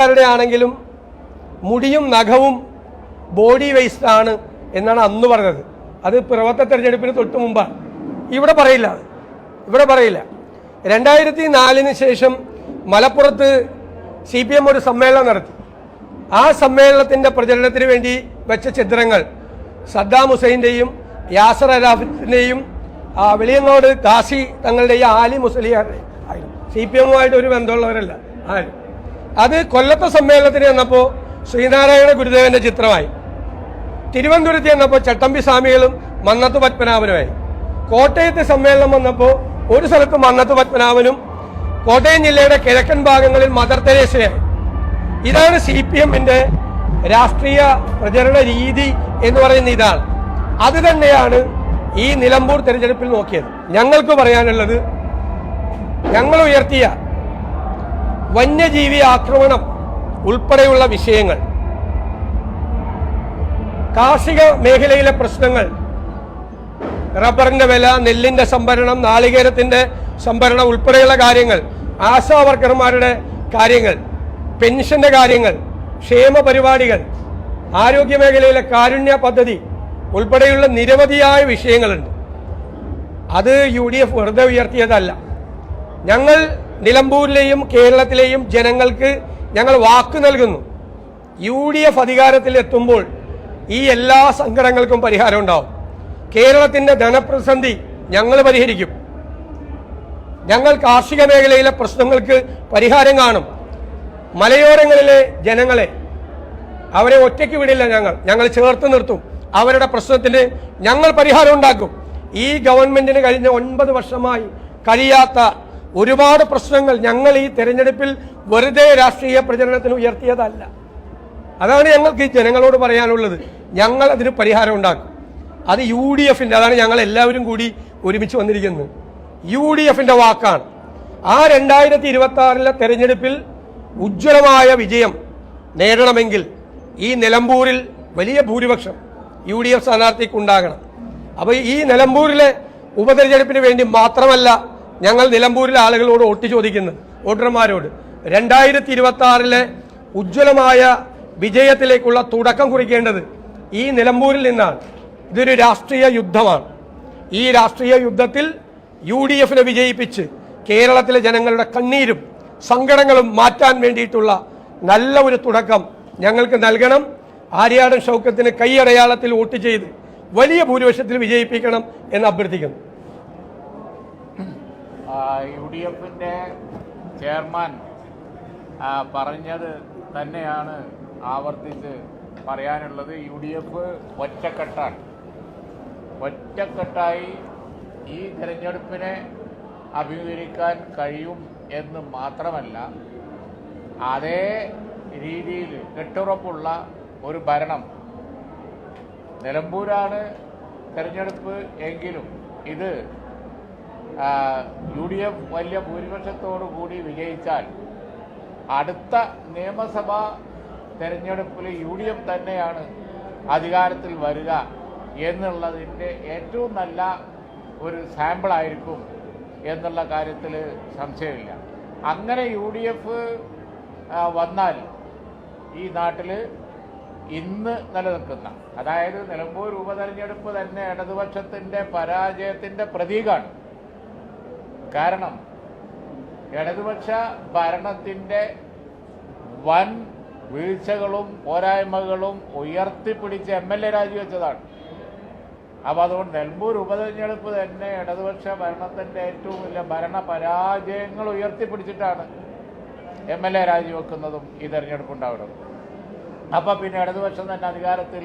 ആരുടെ ആണെങ്കിലും മുടിയും നഖവും ബോഡി വേസ്റ്റ് ആണ് എന്നാണ് അന്ന് പറഞ്ഞത്. അത് പ്രവർത്ത തെരഞ്ഞെടുപ്പിന് തൊട്ട് മുമ്പാണ്. ഇവിടെ പറയില്ല ഇവിടെ പറയില്ല. രണ്ടായിരത്തി നാലിന് ശേഷം മലപ്പുറത്ത് സി പി എം ഒരു സമ്മേളനം നടത്തി. ആ സമ്മേളനത്തിന്റെ പ്രചരണത്തിന് വേണ്ടി വെച്ച ചിത്രങ്ങൾ സദ്ദാം ഹുസൈന്റെയും യാസർ ആ വെളിയങ്ങോട് കാസി തങ്ങളുടെയും ആലി മുസ്ലിയാരുടെയും ആയിരുന്നു. സി പി എമ്മുമായിട്ട് ഒരു ബന്ധമുള്ളവരല്ല ആരും. അത് കൊല്ലത്തെ സമ്മേളനത്തിന് ചെന്നപ്പോൾ ശ്രീനാരായണ ഗുരുദേവന്റെ ചിത്രമായി. തിരുവനന്തപുരത്ത് ചെന്നപ്പോൾ ചട്ടമ്പി സ്വാമികളും മന്നത്ത് പത്മനാഭനുമായി. കോട്ടയത്തെ സമ്മേളനം വന്നപ്പോൾ ഒരു സ്ഥലത്ത് മന്നത്ത് പത്മനാഭനും കോട്ടയം ജില്ലയുടെ കിഴക്കൻ ഭാഗങ്ങളിൽ മദർ തെരേസയായി. ഇതാണ് സി പി എമ്മിന്റെ രാഷ്ട്രീയ പ്രചരണ രീതി എന്ന് പറയുന്ന ഇതാണ്. അത് തന്നെയാണ് ഈ നിലമ്പൂർ തെരഞ്ഞെടുപ്പിൽ നോക്കിയത്. ഞങ്ങൾക്ക് പറയാനുള്ളത് ഞങ്ങൾ ഉയർത്തിയ വന്യജീവി ആക്രമണം ഉൾപ്പെടെയുള്ള വിഷയങ്ങൾ കാർഷിക മേഖലയിലെ പ്രശ്നങ്ങൾ റബ്ബറിന്റെ വില നെല്ലിന്റെ സംഭരണം നാളികേരത്തിന്റെ സംഭരണം ഉൾപ്പെടെയുള്ള കാര്യങ്ങൾ ആശാ വർക്കർമാരുടെ കാര്യങ്ങൾ പെൻഷന്റെ കാര്യങ്ങൾ ക്ഷേമ പരിപാടികൾ ആരോഗ്യ മേഖലയിലെ കാരുണ്യ പദ്ധതി ഉൾപ്പെടെയുള്ള നിരവധിയായ വിഷയങ്ങളുണ്ട്. അത് യു ഡി എഫ് വെറുതെ ഉയർത്തിയതല്ല. ഞങ്ങൾ നിലമ്പൂരിലെയും കേരളത്തിലെയും ജനങ്ങൾക്ക് ഞങ്ങൾ വാക്ക് നൽകുന്നു. യു ഡി എഫ് അധികാരത്തിൽ എത്തുമ്പോൾ ഈ എല്ലാ സങ്കടങ്ങൾക്കും പരിഹാരം ഉണ്ടാവും. കേരളത്തിന്റെ ധനപ്രതിസന്ധി ഞങ്ങൾ പരിഹരിക്കും. ഞങ്ങൾ കാർഷിക മേഖലയിലെ പ്രശ്നങ്ങൾക്ക് പരിഹാരം കാണും. മലയോരങ്ങളിലെ ജനങ്ങളെ അവരെ ഒറ്റയ്ക്ക് വിടില്ല ഞങ്ങൾ. ഞങ്ങൾ ചേർത്ത് നിർത്തും. അവരുടെ പ്രശ്നത്തിന് ഞങ്ങൾ പരിഹാരം ഉണ്ടാക്കും. ഈ ഗവൺമെന്റിന് കഴിഞ്ഞ ഒൻപത് വർഷമായി കഴിയാത്ത ഒരുപാട് പ്രശ്നങ്ങൾ ഞങ്ങൾ ഈ തെരഞ്ഞെടുപ്പിൽ വെറുതെ രാഷ്ട്രീയ പ്രചരണത്തിന് ഉയർത്തിയതല്ല. അതാണ് ഞങ്ങൾക്ക് ഈ ജനങ്ങളോട് പറയാനുള്ളത്. ഞങ്ങൾ അതിന് പരിഹാരം ഉണ്ടാക്കും. അത് യു ഡി എഫിന്റെ അതാണ് ഞങ്ങൾ എല്ലാവരും കൂടി ഒരുമിച്ച് വന്നിരിക്കുന്നത്. യു ഡി എഫിന്റെ വാക്കാണ്. ആ രണ്ടായിരത്തി ഇരുപത്തി ആറിലെ തെരഞ്ഞെടുപ്പിൽ ഉജ്ജ്വലമായ വിജയം നേടണമെങ്കിൽ ഈ നിലമ്പൂരിൽ വലിയ ഭൂരിപക്ഷം യു ഡി എഫ് സ്ഥാനാർത്ഥിക്ക് ഉണ്ടാകണം. അപ്പോൾ ഈ നിലമ്പൂരിലെ ഉപതെരഞ്ഞെടുപ്പിന് വേണ്ടി മാത്രമല്ല ഞങ്ങൾ നിലമ്പൂരിലെ ആളുകളോട് വോട്ട് ചോദിക്കുന്നത് വോട്ടർമാരോട്. രണ്ടായിരത്തി ഇരുപത്തി ആറിലെ ഉജ്ജ്വലമായ വിജയത്തിലേക്കുള്ള തുടക്കം കുറിക്കേണ്ടത് ഈ നിലമ്പൂരിൽ നിന്നാണ്. ഇതൊരു രാഷ്ട്രീയ യുദ്ധമാണ്. ഈ രാഷ്ട്രീയ യുദ്ധത്തിൽ യു ഡി എഫിനെ വിജയിപ്പിച്ച് കേരളത്തിലെ ജനങ്ങളുടെ കണ്ണീരും സങ്കടങ്ങളും മാറ്റാൻ വേണ്ടിയിട്ടുള്ള നല്ല ഒരു തുടക്കം ഞങ്ങൾക്ക് നൽകണം. ആര്യാടൻ ഷൗക്കത്തിന് കൈയടയാളത്തിൽ വോട്ട് ചെയ്ത് വലിയ ഭൂരിപക്ഷത്തിൽ വിജയിപ്പിക്കണം എന്ന് അഭ്യർത്ഥിക്കുന്നു. യു ഡി എഫിന്റെ ചെയർമാൻ പറഞ്ഞത് തന്നെയാണ് ആവർത്തിച്ച് പറയാനുള്ളത്. യു ഡി എഫ് ഒറ്റക്കെട്ടാണ്. ഒറ്റക്കെട്ടായി ഈ തിരഞ്ഞെടുപ്പിനെ അഭിമുഖീകരിക്കാൻ കഴിയും എന്ന് മാത്രമല്ല അതേ രീതിയിൽ കെട്ടുറപ്പുള്ള ഒരു ഭരണം. നിലമ്പൂരാണ് തിരഞ്ഞെടുപ്പ് എങ്കിലും ഇത് യു ഡി എഫ് വലിയ ഭൂരിപക്ഷത്തോടു കൂടി വിജയിച്ചാൽ അടുത്ത നിയമസഭാ തെരഞ്ഞെടുപ്പിൽ യു ഡി എഫ് തന്നെയാണ് അധികാരത്തിൽ വരിക എന്നുള്ളതിന്റെ ഏറ്റവും നല്ല ഒരു സാമ്പിളായിരിക്കും എന്നുള്ള കാര്യത്തിൽ സംശയമില്ല. അങ്ങനെ യു ഡി എഫ് വന്നാൽ ഈ നാട്ടിൽ ഇന്ന് നിലനിൽക്കുന്ന അതായത് നിലമ്പൂർ ഉപതെരഞ്ഞെടുപ്പ് തന്നെ ഇടതുപക്ഷത്തിന്റെ പരാജയത്തിന്റെ പ്രതീകമാണ് കാരണം ഇടതുപക്ഷ ഭരണത്തിന്റെ വൻ വീഴ്ചകളും പോരായ്മകളും ഉയർത്തിപ്പിടിച്ച് എം എൽ എ രാജിവെച്ചതാണ് അപ്പോൾ അതുകൊണ്ട് നെൽമ്പൂർ ഉപതെരഞ്ഞെടുപ്പ് തന്നെ ഇടതുപക്ഷ ഭരണത്തിന്റെ ഏറ്റവും വലിയ ഭരണ പരാജയങ്ങൾ ഉയർത്തിപ്പിടിച്ചിട്ടാണ് എം എൽ എ രാജിവെക്കുന്നതും ഈ തെരഞ്ഞെടുപ്പ് ഉണ്ടാവുന്നത്. അപ്പോൾ പിന്നെ ഇടതുപക്ഷം തന്നെ അധികാരത്തിൽ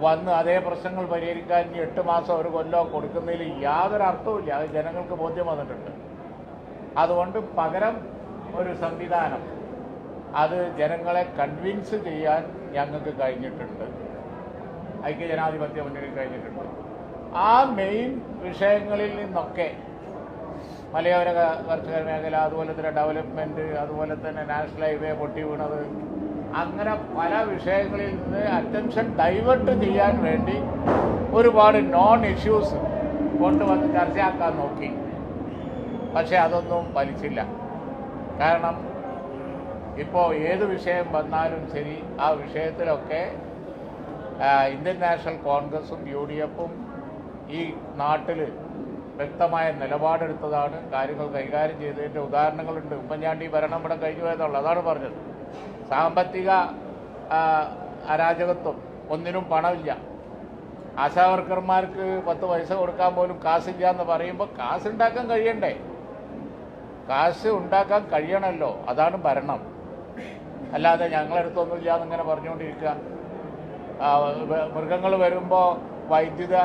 വന്ന് അതേ പ്രശ്നങ്ങൾ പരിഹരിക്കാൻ എട്ട് മാസം ഒരു കൊല്ലം കൊടുക്കുന്നതിൽ യാതൊരു അർത്ഥവുമില്ല അത് ജനങ്ങൾക്ക് ബോധ്യം വന്നിട്ടുണ്ട്. അതുകൊണ്ട് പകരം ഒരു സംവിധാനം. അത് ജനങ്ങളെ കൺവിൻസ് ചെയ്യാൻ ഞങ്ങൾക്ക് കഴിഞ്ഞിട്ടുണ്ട്. ഐക്യജനാധിപത്യ മുന്നണി കഴിഞ്ഞിട്ടുണ്ട്. ആ മെയിൻ വിഷയങ്ങളിൽ നിന്നൊക്കെ മലയോര കർഷക മേഖല അതുപോലെ തന്നെ ഡെവലപ്മെന്റ് അതുപോലെ തന്നെ നാഷണൽ ഹൈവേ പൊട്ടി വീണത് അങ്ങനെ പല വിഷയങ്ങളിൽ നിന്ന് അറ്റൻഷൻ ഡൈവേർട്ട് ചെയ്യാൻ വേണ്ടി ഒരുപാട് നോൺ ഇഷ്യൂസ് കൊണ്ടുവന്ന് ചർച്ചയാക്കാൻ നോക്കി. പക്ഷെ അതൊന്നും ഫലിച്ചില്ല. കാരണം ഇപ്പോൾ ഏത് വിഷയം വന്നാലും ശരി ആ വിഷയത്തിലൊക്കെ ഇന്ത്യൻ നാഷണൽ കോൺഗ്രസും യു ഡി എഫും ഈ നാട്ടിൽ വ്യക്തമായ നിലപാടെടുത്തതാണ്. കാര്യങ്ങൾ കൈകാര്യം ചെയ്തതിന്റെ ഉദാഹരണങ്ങളുണ്ട്. ഉമ്മൻചാണ്ടി ഭരണം ഇവിടെ കഴിഞ്ഞു പോയതുള്ളൂ അതാണ് പറഞ്ഞത്. സാമ്പത്തിക അരാജകത്വം. ഒന്നിനും പണമില്ല. ആശാവർക്കർമാർക്ക് പത്ത് പൈസ കൊടുക്കാൻ പോലും കാശില്ല എന്ന് പറയുമ്പോൾ കാശ് ഉണ്ടാക്കാൻ കഴിയണ്ടേ? കാശ് ഉണ്ടാക്കാൻ കഴിയണമല്ലോ അതാണ് ഭരണം. അല്ലാതെ ഞങ്ങളെടുത്തൊന്നുമില്ല എന്നിങ്ങനെ പറഞ്ഞുകൊണ്ടിരിക്കുക. മൃഗങ്ങൾ വരുമ്പോൾ വൈദ്യുത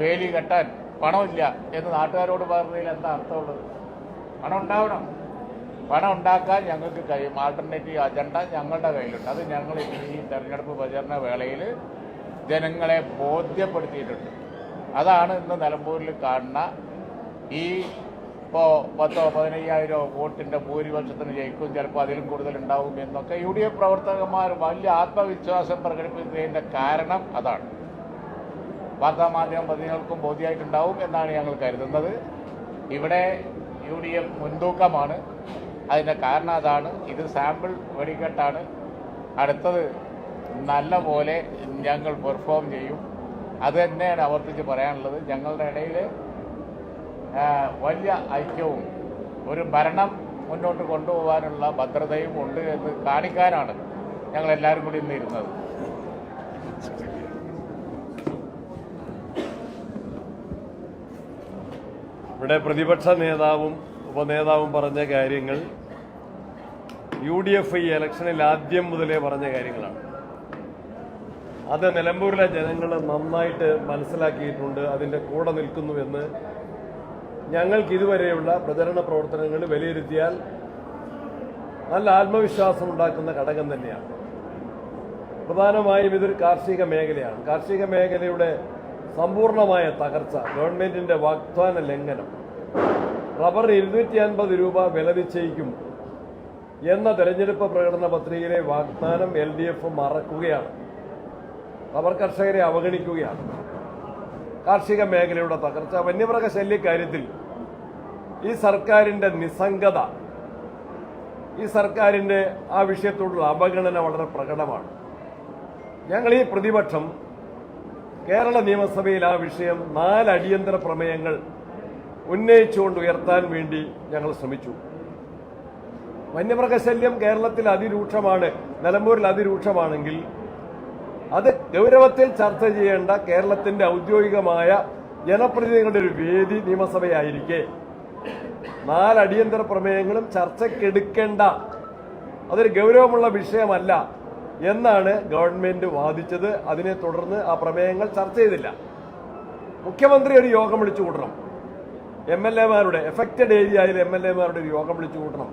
വേലി കെട്ടാൻ പണമില്ല എന്ന് നാട്ടുകാരോട് പറഞ്ഞതിൽ എന്താ അർത്ഥമുള്ളത്? പണം ഉണ്ടാവണം പണം ഉണ്ടാക്കാൻ ഞങ്ങൾക്ക് കഴിയും. ആൾട്ടർനേറ്റീവ് അജണ്ട ഞങ്ങളുടെ കയ്യിലുണ്ട്. അത് ഞങ്ങൾ ഈ തെരഞ്ഞെടുപ്പ് പ്രചരണ വേളയിൽ ജനങ്ങളെ ബോധ്യപ്പെടുത്തിയിട്ടുണ്ട്. അതാണ് ഇന്ന് നിലമ്പൂരിൽ കാണുന്ന ഈ ഇപ്പോൾ പത്തോ പതിനയ്യായിരോ വോട്ടിന്റെ ഭൂരിപക്ഷത്തിന് ജയിക്കും. ചിലപ്പോൾ അതിലും കൂടുതൽ ഉണ്ടാവും എന്നൊക്കെ യു ഡി എഫ് പ്രവർത്തകന്മാർ വലിയ ആത്മവിശ്വാസം പ്രകടിപ്പിക്കുന്നതിന്റെ കാരണം അതാണ്. വാർത്താമാധ്യമ പ്രതിനിധികൾക്കും ബോധ്യമായിട്ടുണ്ടാവും എന്നാണ് ഞങ്ങൾ കരുതുന്നത്. ഇവിടെ യു ഡി എഫ് മുൻതൂക്കമാണ്. അതിന്റെ കാരണം അതാണ്. ഇത് സാമ്പിൾ വെടിക്കെട്ടാണ്. അടുത്തത് നല്ല പോലെ ഞങ്ങൾ പെർഫോം ചെയ്യും. അത് തന്നെയാണ് ആവർത്തിച്ച് പറയാനുള്ളത്. ഞങ്ങളുടെ ഇടയിൽ വലിയ ഐക്യവും ഒരു ഭരണം മുന്നോട്ട് കൊണ്ടുപോകാനുള്ള ഭദ്രതയും ഉണ്ട് എന്ന് കാണിക്കാനാണ് ഞങ്ങളെല്ലാവരും കൂടി ഇന്ന് ഇരുന്നത്. ഇവിടെ പ്രതിപക്ഷ നേതാവും ഉപനേതാവും പറഞ്ഞ കാര്യങ്ങൾ യു ഡി എഫ് ഈ ഇലക്ഷനിൽ ആദ്യം മുതലേ പറഞ്ഞ കാര്യങ്ങളാണ്. അത് നിലമ്പൂരിലെ ജനങ്ങൾ നന്നായിട്ട് മനസ്സിലാക്കിയിട്ടുണ്ട് അതിന്റെ കൂടെ നിൽക്കുന്നുവെന്ന് ഞങ്ങൾക്ക് ഇതുവരെയുള്ള പ്രചരണ പ്രവർത്തനങ്ങൾ വിലയിരുത്തിയാൽ നല്ല ആത്മവിശ്വാസം ഉണ്ടാക്കുന്ന ഘടകം തന്നെയാണ്. പ്രധാനമായും ഇതൊരു കാർഷിക മേഖലയാണ്. കാർഷിക മേഖലയുടെ സമ്പൂർണമായ തകർച്ച ഗവൺമെന്റിന്റെ വാഗ്ദാന ലംഘനം റബ്ബർ ഇരുന്നൂറ്റി അൻപത് രൂപ വില നിശ്ചയിക്കും എന്ന തെരഞ്ഞെടുപ്പ് പ്രകടന പത്രികയിലെ വാഗ്ദാനം എൽ ഡി എഫ് മറക്കുകയാണ്. റബ്ബർ കർഷകരെ അവഗണിക്കുകയാണ്. കാർഷിക മേഖലയുടെ തകർച്ച. വന്യമൃഗ ശല്യക്കാര്യത്തിൽ ഈ സർക്കാരിന്റെ നിസ്സംഗത ഈ സർക്കാരിന്റെ ആ വിഷയത്തോടുള്ള അവഗണന വളരെ പ്രകടമാണ്. ഞങ്ങൾ ഈ പ്രതിപക്ഷം കേരള നിയമസഭയിൽ ആ വിഷയം നാല് അടിയന്തര പ്രമേയങ്ങൾ ഉന്നയിച്ചുകൊണ്ട് ഉയർത്താൻ വേണ്ടി ഞങ്ങൾ ശ്രമിച്ചു. വന്യമൃഗശല്യം കേരളത്തിൽ അതിരൂക്ഷമാണ് നിലമ്പൂരിൽ അതിരൂക്ഷമാണെങ്കിൽ അത് ഗൗരവത്തിൽ ചർച്ച ചെയ്യേണ്ട കേരളത്തിന്റെ ഔദ്യോഗികമായ ജനപ്രതിനിധികളുടെ ഒരു വേദി നിയമസഭയായിരിക്കെ. നാല് അടിയന്തര പ്രമേയങ്ങളും ചർച്ചയ്ക്കെടുക്കേണ്ട അതൊരു ഗൗരവമുള്ള വിഷയമല്ല എന്നാണ് ഗവൺമെന്റ് വാദിച്ചത്. അതിനെ തുടർന്ന് ആ പ്രമേയങ്ങൾ ചർച്ച ചെയ്തില്ല. മുഖ്യമന്ത്രി ഒരു യോഗം വിളിച്ചു കൂട്ടണം എം എൽ എമാരുടെ എഫക്റ്റഡ് ഏരിയയിലെ എം എൽ എമാരുടെ ഒരു യോഗം വിളിച്ചു കൂട്ടണം.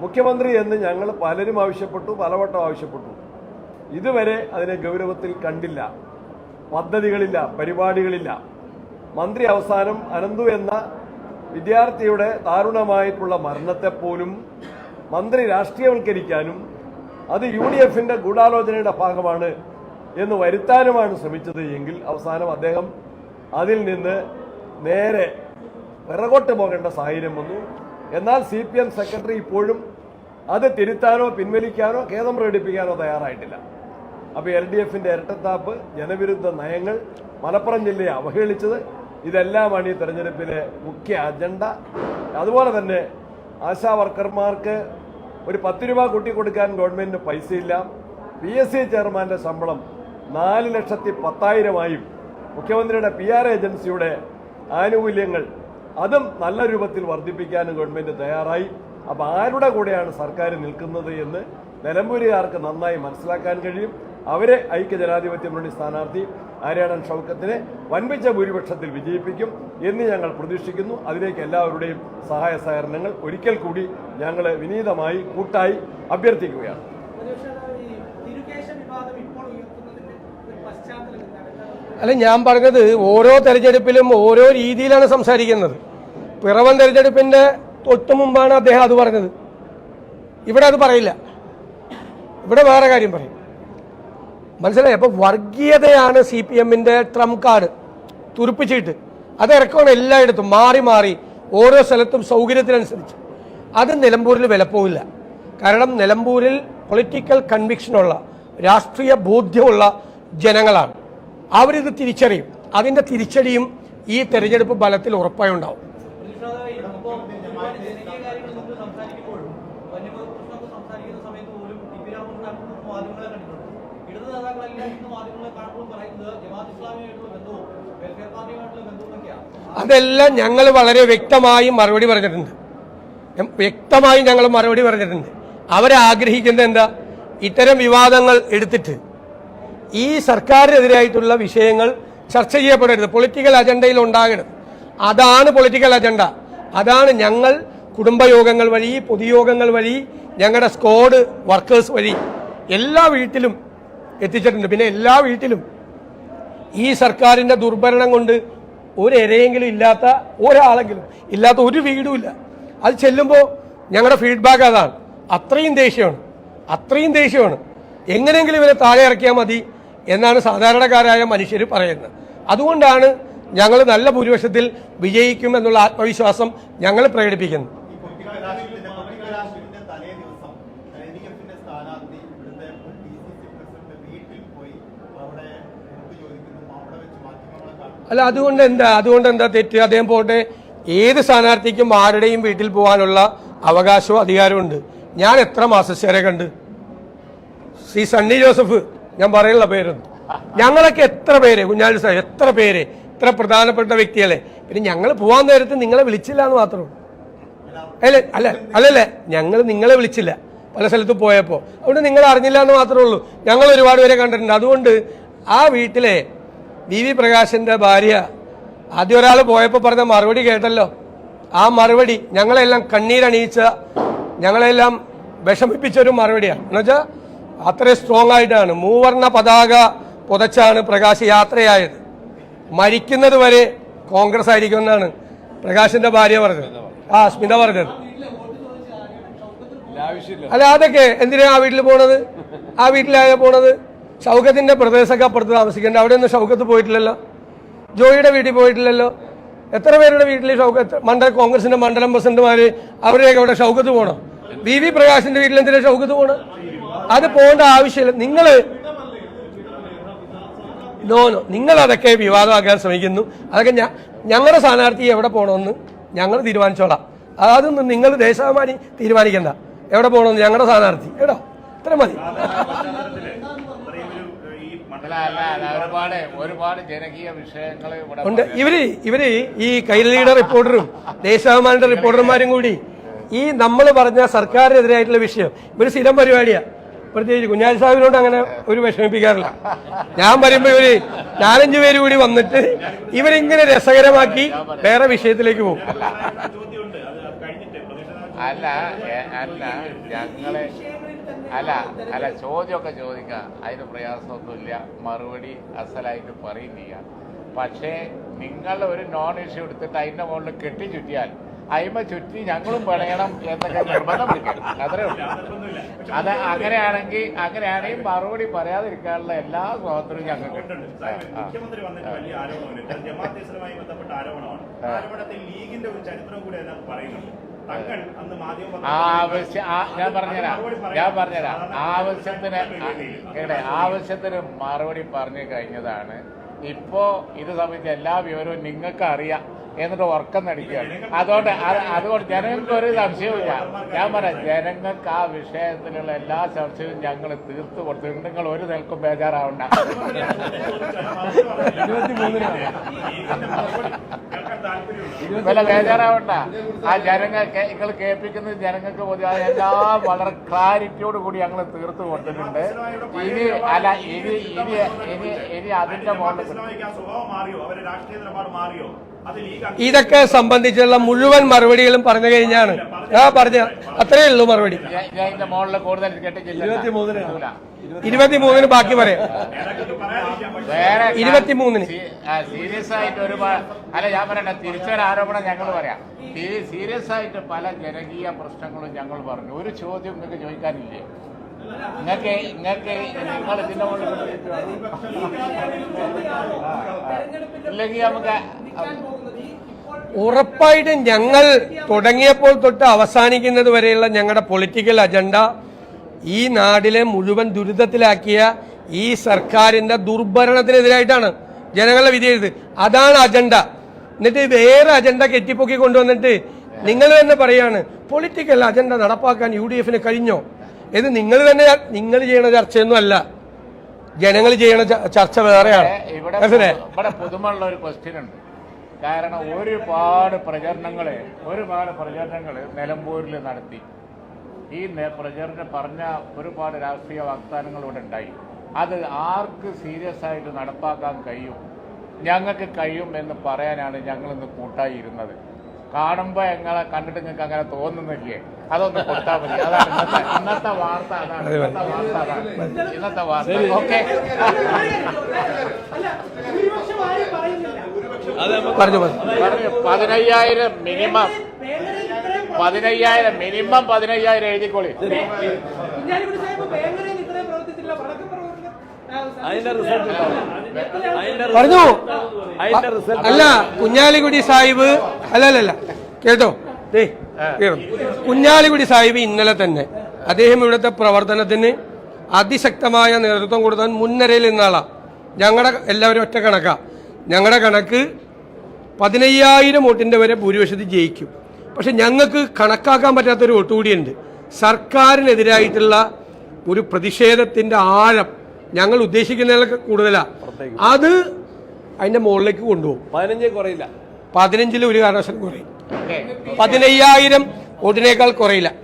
മുഖ്യമന്ത്രി എന്ന് ഞങ്ങൾ പലരും ആവശ്യപ്പെട്ടു പലവട്ടം ആവശ്യപ്പെട്ടു. ഇതുവരെ അതിനെ ഗൗരവത്തിൽ കണ്ടില്ല. പദ്ധതികളില്ല പരിപാടികളില്ല. മന്ത്രി അവസാനം അനന്തു എന്ന വിദ്യാർത്ഥിയുടെ ദാരുണമായിട്ടുള്ള മരണത്തെപ്പോലും മന്ത്രി രാഷ്ട്രീയവൽക്കരിക്കാനും അത് യു ഡി എഫിന്റെ ഗൂഢാലോചനയുടെ ഭാഗമാണ് എന്ന് വരുത്താനുമാണ് ശ്രമിച്ചത് എങ്കിൽ അവസാനം അദ്ദേഹം അതിൽ നിന്ന് നേരെ പിറകോട്ട് പോകേണ്ട സാഹചര്യം വന്നു. എന്നാൽ സി പി എം സെക്രട്ടറി ഇപ്പോഴും അത് തിരുത്താനോ പിൻവലിക്കാനോ ഖേദം പ്രകടിപ്പിക്കാനോ തയ്യാറായിട്ടില്ല. അപ്പോൾ എൽ ഡി എഫിന്റെ ഇരട്ടത്താപ്പ് ജനവിരുദ്ധ നയങ്ങൾ മലപ്പുറം ജില്ലയെ അവഹേളിച്ചത് ഇതെല്ലാമാണ് ഈ തെരഞ്ഞെടുപ്പിലെ മുഖ്യ അജണ്ട. അതുപോലെ തന്നെ ആശാ വർക്കർമാർക്ക് ഒരു പത്ത് രൂപ കൂട്ടി കൊടുക്കാൻ ഗവൺമെന്റിന് പൈസയില്ല. പി എസ് സി ചെയർമാന്റെ ശമ്പളം നാല് ലക്ഷത്തി പത്തായിരമായും മുഖ്യമന്ത്രിയുടെ പി ആർ ഏജൻസിയുടെ ആനുകൂല്യങ്ങൾ അതും നല്ല രൂപത്തിൽ വർദ്ധിപ്പിക്കാനും ഗവൺമെന്റ് തയ്യാറായി. അപ്പൊ ആരുടെ കൂടെയാണ് സർക്കാർ നിൽക്കുന്നത് എന്ന് നിലമ്പൂരുകാർക്ക് നന്നായി മനസ്സിലാക്കാൻ കഴിയും. അവരെ ഐക്യ ജനാധിപത്യ മുന്നണി സ്ഥാനാർത്ഥി ആര്യാടൻ ഷൗക്കത്തിനെ വൻപിച്ച ഭൂരിപക്ഷത്തിൽ വിജയിപ്പിക്കും എന്ന് ഞങ്ങൾ പ്രതീക്ഷിക്കുന്നു. അതിലേക്ക് എല്ലാവരുടെയും സഹായ സഹകരണങ്ങൾ ഒരിക്കൽ കൂടി ഞങ്ങൾ വിനീതമായി കൂട്ടായി അഭ്യർത്ഥിക്കുകയാണ്. അല്ല ഞാൻ പറഞ്ഞത് ഓരോ തെരഞ്ഞെടുപ്പിലും ഓരോ രീതിയിലാണ് സംസാരിക്കുന്നത്. പിറവൻ തെരഞ്ഞെടുപ്പിന്റെ തൊട്ടു മുമ്പാണ് അദ്ദേഹം അത് പറഞ്ഞത്. ഇവിടെ അത് പറയില്ല. ഇവിടെ വേറെ കാര്യം പറയും. മനസ്സിലായി? അപ്പൊ വർഗീയതയാണ് സി പി എമ്മിന്റെ ട്രംപ് കാർഡ്. തുരുപ്പിച്ചിട്ട്. അത് ഇറക്കണം എല്ലായിടത്തും. മാറി മാറി ഓരോ സ്ഥലത്തും സൗകര്യത്തിനനുസരിച്ച്. അത് നിലമ്പൂരിൽ വിലപ്പോവില്ല. കാരണം നിലമ്പൂരിൽ പൊളിറ്റിക്കൽ കൺവിക്ഷനുള്ള രാഷ്ട്രീയ ബോധ്യമുള്ള ജനങ്ങളാണ്. അവരിത് തിരിച്ചറിയും. അതിന്റെ തിരിച്ചടിയും ഈ തെരഞ്ഞെടുപ്പ് ഫലത്തിൽ ഉറപ്പായി ഉണ്ടാവും പ്രതിഷേധമായി ഇപ്പോ ഒരുപാട് ജനകീയ കാര്യങ്ങൾ നിങ്ങൾ സംസാരിക്കുമ്പോഴും വന്യമൃഗപ്രശ്നമൊക്കെ സംസാരിക്കുന്ന സമയത്ത് പോലും ടി പി രാമകൃഷ്ണൻ അടക്കം മാധ്യമങ്ങളെ കണ്ടിട്ടുണ്ട് ഇടത് നേതാക്കളെല്ലാം ഇന്ന് മാധ്യമങ്ങളെ കാണുമ്പോൾ പറയുന്നത് ജമാഅത്ത് ഇസ്ലാമിയുമായിട്ടുള്ള ബന്ധവും വെൽഫെയർ പാർട്ടിയുമായിട്ടുള്ള ബന്ധവും ഒക്കെയാണ് അതെല്ലാം ഞങ്ങൾ വളരെ വ്യക്തമായും മറുപടി പറഞ്ഞിട്ടുണ്ട്. വ്യക്തമായും ഞങ്ങൾ മറുപടി പറഞ്ഞിട്ടുണ്ട്. അവരാഗ്രഹിക്കുന്നത് എന്താ? ഇത്തരം വിവാദങ്ങൾ എടുത്തിട്ട് ഈ സർക്കാരിനെതിരായിട്ടുള്ള വിഷയങ്ങൾ ചർച്ച ചെയ്യപ്പെടരുത്. പൊളിറ്റിക്കൽ അജണ്ടയിൽ ഉണ്ടാകരുത്. അതാണ് പൊളിറ്റിക്കൽ അജണ്ട അതാണ് ഞങ്ങൾ കുടുംബയോഗങ്ങൾ വഴി പൊതുയോഗങ്ങൾ വഴി ഞങ്ങളുടെ സ്ക്വാഡ് വർക്കേഴ്സ് വഴി എല്ലാ വീട്ടിലും എത്തിച്ചിട്ടുണ്ട്. പിന്നെ എല്ലാ വീട്ടിലും ഈ സർക്കാരിന്റെ ദുർഭരണം കൊണ്ട് ഒരു ഇരയെങ്കിലും ഇല്ലാത്ത ഒരാളെങ്കിലും ഇല്ലാത്ത ഒരു വീടും ഇല്ല. അത് ചെല്ലുമ്പോൾ ഞങ്ങളുടെ ഫീഡ്ബാക്ക് അതാണ്. അത്രയും ദേഷ്യമാണ്. അത്രയും ദേഷ്യമാണ്. എങ്ങനെയെങ്കിലും ഇവരെ താഴെ ഇറക്കിയാൽ മതി എന്നാണ് സാധാരണക്കാരായ മനുഷ്യർ പറയുന്നത്. അതുകൊണ്ടാണ് ഞങ്ങൾ നല്ല ഭൂരിപക്ഷത്തിൽ വിജയിക്കും എന്നുള്ള ആത്മവിശ്വാസം ഞങ്ങൾ പ്രകടിപ്പിക്കുന്നത് ഈ പൊട്ടിക്കലാശത്തിന്റെ പൊട്ടിക്കലാശത്തിന്റെ തലേ ദിവസം എൽ ഡി എഫിന്റെ സ്ഥാനാർത്ഥി ഇവിടുത്തെ മുൻ ഡി സി സി പ്രസിഡന്റ് വീട്ടിൽ പോയി അവിടെ വോട്ട് ചോദിക്കുന്നു അവിടെ വെച്ച് മാധ്യമങ്ങളെ കാണുന്നു അല്ല അതുകൊണ്ട് എന്താ? അതുകൊണ്ട് എന്താ തെറ്റ്? അദ്ദേഹം പോട്ടെ. ഏത് സ്ഥാനാർത്ഥിക്കും ആരുടെയും വീട്ടിൽ പോകാനുള്ള അവകാശവും ഉണ്ട് ഞാൻ എത്ര മാസശ്ശേരെ കണ്ട്? ശ്രീ സണ്ണി ജോസഫ് ഞാൻ പറയുള്ള പേരൊന്നും. ഞങ്ങളൊക്കെ എത്ര പേര്? കുഞ്ഞാലി സാർ എത്ര പേര്? ഇത്ര പ്രധാനപ്പെട്ട വ്യക്തികളെ. പിന്നെ ഞങ്ങൾ പോകാൻ നേരത്ത് നിങ്ങളെ വിളിച്ചില്ല എന്ന് അല്ല അല്ലേ അല്ല അല്ലല്ലേ. ഞങ്ങൾ നിങ്ങളെ വിളിച്ചില്ല. പല സ്ഥലത്ത് പോയപ്പോൾ അതുകൊണ്ട് നിങ്ങൾ അറിഞ്ഞില്ല എന്ന് മാത്രമേ ഉള്ളൂ. ഞങ്ങൾ ഒരുപാട് പേരെ കണ്ടിട്ടുണ്ട്. അതുകൊണ്ട് ആ വീട്ടിലെ വി വി പ്രകാശിന്റെ ഭാര്യ. ആദ്യം ഒരാൾ പോയപ്പോൾ പറഞ്ഞ മറുപടി കേട്ടല്ലോ. ആ മറുപടി ഞങ്ങളെല്ലാം കണ്ണീരണിയിച്ച ഞങ്ങളെല്ലാം വിഷമിപ്പിച്ചൊരു മറുപടിയാണ്. എന്നുവെച്ചാൽ അത്രയും സ്ട്രോങ് ആയിട്ടാണ്. മൂവർണ പതാക പുതച്ചാണ് പ്രകാശ് യാത്രയായത്. മരിക്കുന്നത് വരെ കോൺഗ്രസ് ആയിരിക്കുമെന്നാണ് പ്രകാശിന്റെ ഭാര്യ പറഞ്ഞത്. ആ സ്മിത പറഞ്ഞത്. അല്ല അതൊക്കെ എന്തിനാ ആ വീട്ടിൽ പോണത്? ആ വീട്ടിലായ പോണത്? ഷൗക്കത്തിന്റെ പ്രദേശമൊക്കെ അപ്പുറത്ത് താമസിക്കേണ്ട അവിടെ ഒന്നും ഷൗക്കത്ത് പോയിട്ടില്ലല്ലോ. ജോയിയുടെ വീട്ടിൽ പോയിട്ടില്ലല്ലോ. എത്ര പേരുടെ വീട്ടിൽ ഷൗക്കത്ത് മണ്ഡല കോൺഗ്രസിന്റെ മണ്ഡലം പ്രസിഡന്റുമാര് അവരുടെയൊക്കെ അവിടെ ഷൗക്കത്ത് പോകണം? വി വി പ്രകാശിന്റെ വീട്ടിൽ എന്തിനാ ഷൗക്കത്ത് പോകണം അത് പോകേണ്ട ആവശ്യമില്ല. നിങ്ങൾ നോ നോ. നിങ്ങൾ അതൊക്കെ വിവാദമാക്കാൻ ശ്രമിക്കുന്നു. അതൊക്കെ ഞാൻ ഞങ്ങളുടെ സ്ഥാനാർത്ഥി എവിടെ പോകണമെന്ന് ഞങ്ങൾ തീരുമാനിച്ചോളാം. അതൊന്നും നിങ്ങൾ ദേശാഭിമാനി തീരുമാനിക്കണ്ട. എവിടെ പോകണമെന്ന് ഞങ്ങളുടെ സ്ഥാനാർത്ഥി. കേട്ടോ? ഇത്ര മതി. ഒരുപാട് ഒരുപാട് ജനകീയ വിഷയങ്ങൾ ഇവിടെ ഉണ്ട്. ഇവർ ഇവർ ഈ കൈരളിയുടെ റിപ്പോർട്ടറും ദേശാഭിമാനിയുടെ റിപ്പോർട്ടർമാരും കൂടി ഈ നമ്മൾ പറഞ്ഞ സർക്കാരിനെതിരായിട്ടുള്ള വിഷയം. ഇവർ സ്ഥിരം പരിപാടിയാ. പ്രത്യേകിച്ച് കുഞ്ഞാലി സാഹിബിനോട് അങ്ങനെ ഒരു വിഷമിപ്പിക്കാറില്ല. ഞാൻ പറയുമ്പോ ഇവർ നാലഞ്ചു പേര് കൂടി വന്നിട്ട് ഇവരിങ്ങനെ രസകരമാക്കി വേറെ വിഷയത്തിലേക്ക് പോകും. അല്ല അല്ല ഞങ്ങളെ അല്ല അല്ല ചോദ്യമൊക്കെ ചോദിക്കുക അതിന് പ്രയാസമൊന്നുമില്ല. മറുപടി അസലായിട്ട് പറയും ചെയ്യാം. പക്ഷേ നിങ്ങൾ ഒരു നോൺ ഇഷ്യൂ എടുത്തിട്ട് അതിന്റെ മുകളിൽ കെട്ടി ചുറ്റിയാൽ അയിമ ചുറ്റി ഞങ്ങളും പണയണം എന്നൊക്കെ നിർബന്ധം പിടിക്കണം അത്രേ ഉള്ളൂ. അത് അങ്ങനെയാണെങ്കിൽ അങ്ങനെയാണെങ്കിൽ മറുപടി പറയാതിരിക്കാനുള്ള എല്ലാ സ്വാതന്ത്ര്യവും ഞങ്ങൾക്ക് മുഖ്യമന്ത്രി വന്നിട്ട് വലിയ ആരോപണമാണ് ഇത് ജമാഅത്ത് ഇസ്ലാമായി ബന്ധപ്പെട്ട ആരോപണമാണ്. ആരോപണത്തിൽ ലീഗിന്റെ ഒരു ചരിത്രം കൂടി അതിനകത്ത് പറയുന്നുണ്ട്. ആവശ്യം ഞാൻ പറഞ്ഞുതരാം. ഞാൻ പറഞ്ഞുതരാം. ആവശ്യത്തിന് കേട്ടെ ആവശ്യത്തിന് മറുപടി പറഞ്ഞു കഴിഞ്ഞതാണ്. ഇപ്പോ ഇത് സംബന്ധിച്ച എല്ലാ വിവരവും നിങ്ങൾക്ക് അറിയാം എന്നിട്ട് ഉറക്കം നടിക്കുകയാണ് അതുകൊണ്ട് അത് അതുകൊണ്ട് ജനങ്ങൾക്ക് ഒരു സംശയവുമില്ല. ഞാൻ പറയാം ജനങ്ങൾക്ക് ആ വിഷയത്തിലുള്ള എല്ലാ ചർച്ചയും ഞങ്ങൾ തീർത്തു കൊടുത്തു. നിങ്ങൾ ഒരു നിൽക്കും ബേജാറാവണ്ട. വല്ല ബേജാറാവണ്ട. ആ ജനങ്ങൾക്ക് നിങ്ങൾ കേൾപ്പിക്കുന്ന ജനങ്ങൾക്ക് എല്ലാം വളരെ ക്ലാരിറ്റിയോട് കൂടി ഞങ്ങൾ തീർത്തു കൊടുത്തിട്ടുണ്ട്. ഇനി അല്ല ഇനി ഇനി ഇനി ഇനി അതിന്റെ മോഡൽ സ്വഭാവം മാറിയോ അവരെ രാഷ്ട്രീയ നിലപാട് മാറിയോ? ഇതൊക്കെ സംബന്ധിച്ചുള്ള മുഴുവൻ മറുപടികളും പറഞ്ഞു കഴിഞ്ഞാണ്. ആ പറഞ്ഞ? അത്രയേ ഉള്ളൂ മറുപടി. ഇരുപത്തിമൂന്നിന്. ബാക്കി പറയാം. ഇരുപത്തിമൂന്നിന്. സീരിയസ് ആയിട്ട് ഒരുപാട് അല്ല ഞാൻ പറയട്ടെ തിരിച്ചൊരു ആരോപണം ഞങ്ങൾ പറയാം. സീരിയസ് ആയിട്ട് പല ജനകീയ പ്രശ്നങ്ങളും ഞങ്ങൾ പറഞ്ഞു. ഒരു ചോദ്യം നിങ്ങൾക്ക് ചോദിക്കാനില്ലേ? നിങ്ങൾക്ക് നിങ്ങൾക്ക് നിങ്ങൾ ഇതിന്റെ നമുക്ക് ഉറപ്പായിട്ടും ഞങ്ങൾ തുടങ്ങിയപ്പോൾ തൊട്ട് അവസാനിക്കുന്നത് വരെയുള്ള ഞങ്ങളുടെ പൊളിറ്റിക്കൽ അജണ്ട ഈ നാടിലെ മുഴുവൻ ദുരിതത്തിലാക്കിയ ഈ സർക്കാരിന്റെ ദുർഭരണത്തിനെതിരായിട്ടാണ് ജനങ്ങളെ വിധി എഴുത് അതാണ് അജണ്ട എന്നിട്ട് വേറെ അജണ്ട കെട്ടിപ്പൊക്കി കൊണ്ടുവന്നിട്ട് നിങ്ങൾ തന്നെ പറയാണ് പൊളിറ്റിക്കൽ അജണ്ട നടപ്പാക്കാൻ യു കഴിഞ്ഞോ? ഇത് നിങ്ങൾ തന്നെ നിങ്ങൾ ചെയ്യണ ചർച്ചയൊന്നും അല്ല ജനങ്ങൾ ചെയ്യണ ചർച്ച വേറെയാണ്. ഇവിടെ പുതുമുള്ള ഒരു ക്വസ്റ്റ്യൻ ഉണ്ട്. കാരണം ഒരുപാട് പ്രചരണങ്ങൾ ഒരുപാട് പ്രചരണങ്ങൾ നിലമ്പൂരിൽ നടത്തി. ഈ പ്രചരണം പറഞ്ഞ ഒരുപാട് രാഷ്ട്രീയ വാഗ്ദാനങ്ങൾ ഇവിടെ ഉണ്ടായി. അത് ആർക്ക് സീരിയസ് ആയിട്ട് നടപ്പാക്കാൻ കഴിയും? ഞങ്ങൾക്ക് കഴിയും എന്ന് പറയാനാണ് ഞങ്ങൾ ഇന്ന് കൂട്ടായി ഇരുന്നത്. കാണുമ്പോ ഞങ്ങളെ കണ്ടിട്ട് നിങ്ങൾക്ക് അങ്ങനെ തോന്നുന്നില്ലേ? അതൊന്ന് കൊടുത്താൽ മതി. അതാണ് ഇന്നത്തെ ഇന്നത്തെ വാർത്ത അതാണ് ഇന്നത്തെ വാർത്ത അതാണ് ഇന്നത്തെ വാർത്ത. ഓക്കെ. പതിനയ്യായിരം മിനിമം. പതിനയ്യായിരം മിനിമം പതിനയ്യായിരം എഴുതിക്കോളി. പറഞ്ഞു? അല്ല കുഞ്ഞാലിക്കുടി സാഹിബ് അല്ല അല്ല അല്ല. കേട്ടോ. കുഞ്ഞാലിക്കുടി സാഹിബ് ഇന്നലെ തന്നെ അദ്ദേഹം ഇവിടുത്തെ പ്രവർത്തനത്തിന് അതിശക്തമായ നേതൃത്വം കൊടുത്താൻ മുൻനിരയിൽ നിന്നാളാ ഞങ്ങളുടെ എല്ലാവരും ഒറ്റ കണക്കാ. ഞങ്ങളുടെ കണക്ക് പതിനയ്യായിരം വോട്ടിന്റെ വരെ ഭൂരിപക്ഷത്തിൽ ജയിക്കും. പക്ഷെ ഞങ്ങൾക്ക് കണക്കാക്കാൻ പറ്റാത്തൊരു വോട്ട് കൂടിയുണ്ട്. സർക്കാരിനെതിരായിട്ടുള്ള ഒരു പ്രതിഷേധത്തിന്റെ ആഴം ഞങ്ങൾ ഉദ്ദേശിക്കുന്നതിലൊക്കെ കൂടുതലാണ് അത് അതിന്റെ മുകളിലേക്ക് കൊണ്ടുപോകും. പതിനഞ്ച് കുറയില്ല. പതിനഞ്ചിൽ ഒരു കാരണവശാലും കുറയും. പതിനയ്യായിരം വോട്ടിനേക്കാൾ കുറയില്ല.